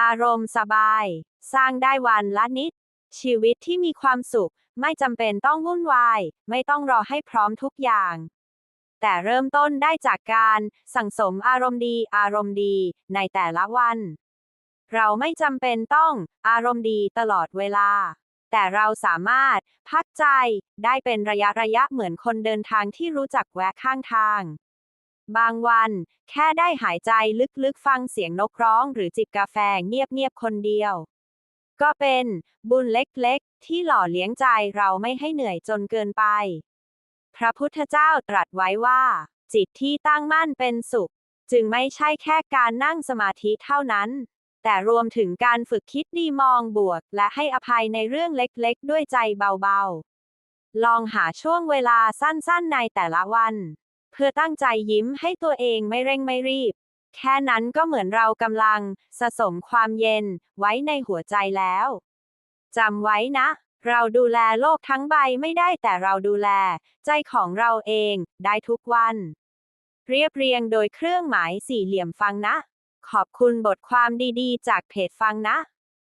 อารมณ์สบาย สร้างได้วันละนิด ชีวิตที่มีความสุข ไม่จำเป็นต้องวุ่นวาย ไม่ต้องรอให้พร้อมทุกอย่าง แต่เริ่มต้นได้จากการสั่งสมอารมณ์ดีอารมณ์ดีในแต่ละวัน เราไม่จำเป็นต้องอารมณ์ดีตลอดเวลา แต่เราสามารถพักใจได้เป็นระยะระยะเหมือนคนเดินทางที่รู้จักแวะข้างทาง บางวัน แค่ได้หายใจลึกๆฟังเสียงนกร้อง หรือจิบกาแฟเงียบๆคนเดียว ก็เป็นบุญเล็กๆ ที่หล่อเลี้ยงใจเราไม่ให้เหนื่อยจนเกินไป พระพุทธเจ้าตรัสไว้ว่า จิตที่ตั้งมั่นเป็นสุข จึงไม่ใช่แค่การนั่งสมาธิเท่านั้น แต่รวมถึงการฝึกคิดดีมองบวก และให้อภัยในเรื่องเล็กๆ ด้วยใจเบาๆ ลองหาช่วงเวลาสั้นๆในแต่ละวัน เพื่อตั้งใจยิ้มให้ตัวเองไม่เร่งไม่รีบ แค่นั้นก็เหมือนเรากำลัง สะสมความเย็น ไว้ในหัวใจแล้วจำไว้นะ เราดูแลโลกทั้งใบไม่ได้แต่เราดูแล ใจของเราเองได้ทุกวัน เรียบเรียงโดยเครื่องหมายสี่เหลี่ยมฟังนะ ขอบคุณบทความดีๆ จากเพจฟังนะ